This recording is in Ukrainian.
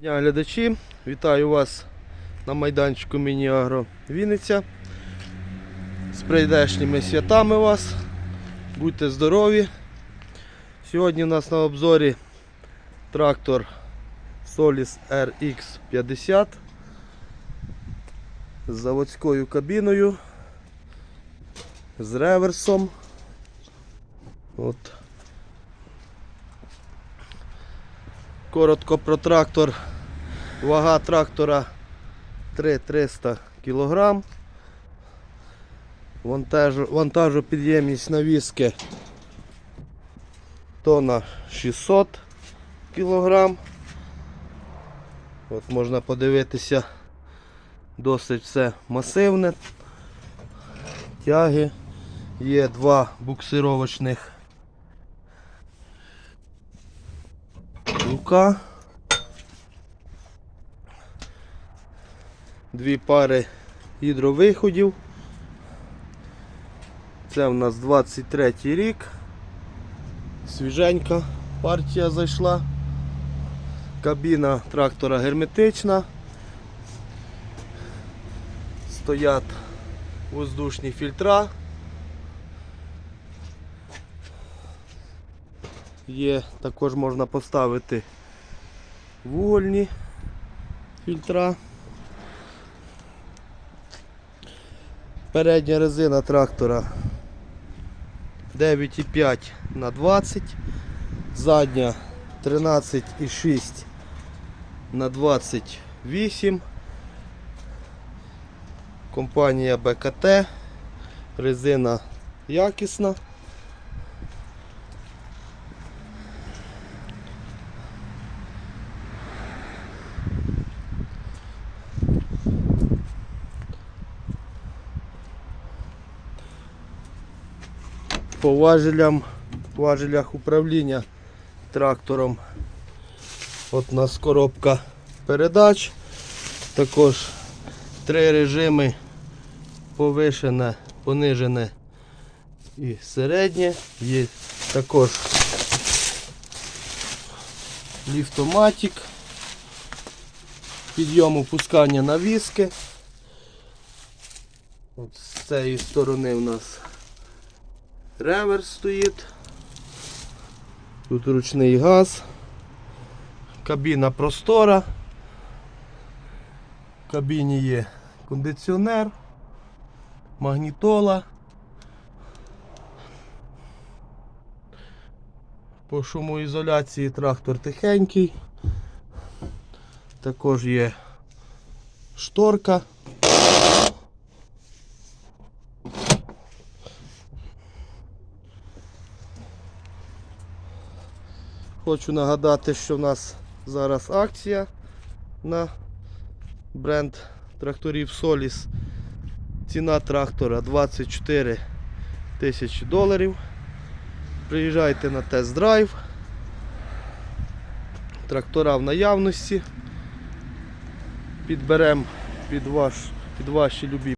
Дня глядачі, вітаю вас на майданчику Міні-Агро Вінниця. З прийдешніми святами вас. Будьте здорові. Сьогодні у нас на обзорі трактор Solis RX50 з заводською кабіною, з реверсом. От. Коротко про трактор. Вага трактора 3300 кг. Вантажу, вантажопідємність навіски тонна 600 кг. От можна подивитися, досить все масивне. Тяги. Є два буксировочних рука. Дві пари гідровиходів. Це в нас 23 рік. Свіженька партія зайшла. Кабіна трактора герметична. Стоять воздушні фільтра. Є, також можна поставити вугольні фільтра. Передня резина трактора 9,5 на 20, задня 13,6 на 28. Компанія БКТ, резина якісна. По важелям, важелях управління трактором. От у нас коробка передач. Також три режими повишене, понижене і середнє. Є також ліфтоматик, підйом опускання навіски. От з цієї сторони у нас Реверс стоїть. Тут ручний газ. Кабіна простора. В кабіні є кондиціонер, магнітола. По шумоізоляції трактор тихенький. Також є шторка. Хочу нагадати, що в нас зараз акція на бренд тракторів Solis. Ціна трактора 24 тисячі доларів. Приїжджайте на тест-драйв. Трактора в наявності. Підберемо під, ваш, під ваші любі